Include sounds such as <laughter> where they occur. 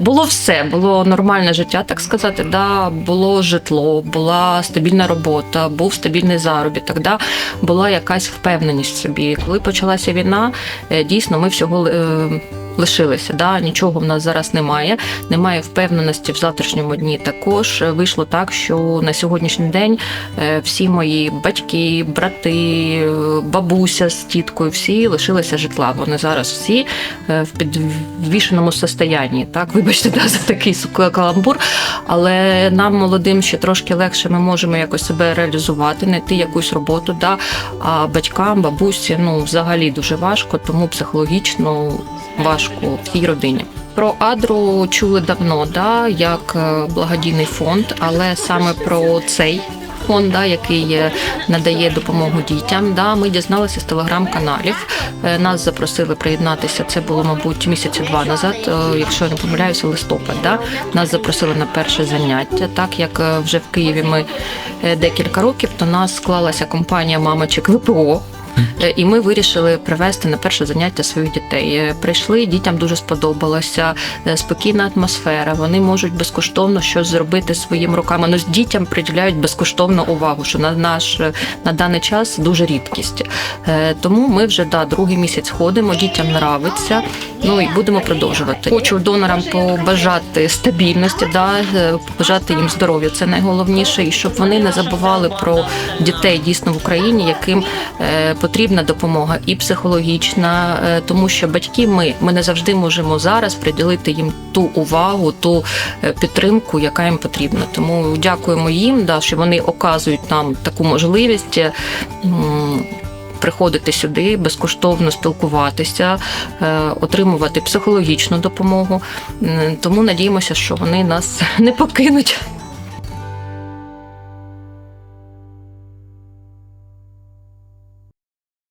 Було все, було нормальне життя, так сказати. Да, було житло, була стабільна робота, був стабільний заробіток, да, була якась впевненість в собі. Коли почалася війна, е, дійсно ми всього е, лишилися. Да, нічого в нас зараз немає. Немає впевненості в завтрашньому дні. Також е, вийшло так, що на сьогоднішній день е, всі мої батьки, брати, бабуся з тіткою, всі лишилися житла. Вони зараз всі е, в підвішеному состоянні. Так, вибачте, да, за такий каламбур. Але нам, молодим, ще трошки легше ми можемо якось себе реалізувати, знайти якусь роботу. Да? А батькам, бабусі, ну взагалі дуже важко, тому психологічно важко в цій родині. Про Адру чули давно, да, як е, благодійний фонд, але саме про цей фонд, да, який е, надає допомогу дітям. Да, ми дізналися з телеграм-каналів. Е, Нас запросили приєднатися. Це було, мабуть, місяці два назад, якщо я не помиляюся, листопад. Да? Нас запросили на перше заняття. Так як вже в Києві ми декілька років, то нас склалася компанія мамочок ВПО. Е, І ми вирішили привезти на перше заняття своїх дітей. Е, Прийшли, дітям дуже сподобалося, е, спокійна атмосфера. Вони можуть безкоштовно щось зробити своїми руками. Ну, дітям приділяють безкоштовну увагу, що на наш на даний час дуже рідкість. Тому ми вже да, другий місяць ходимо, дітям нравиться. Ну і будемо продовжувати. Хочу донорам побажати стабільності, да, е, побажати їм здоров'я. Це найголовніше, і щоб вони не забували про дітей дійсно в Україні, яким е, потрібна допомога і психологічна, е, тому що батьки ми, ми не завжди можемо зараз приділити їм ту увагу, ту підтримку, яка їм потрібна. Тому дякуємо їм, да, що вони оказують нам таку можливість. Приходити сюди, безкоштовно спілкуватися, е, отримувати психологічну допомогу. Тому надіємося, що вони нас <laughs> не покинуть.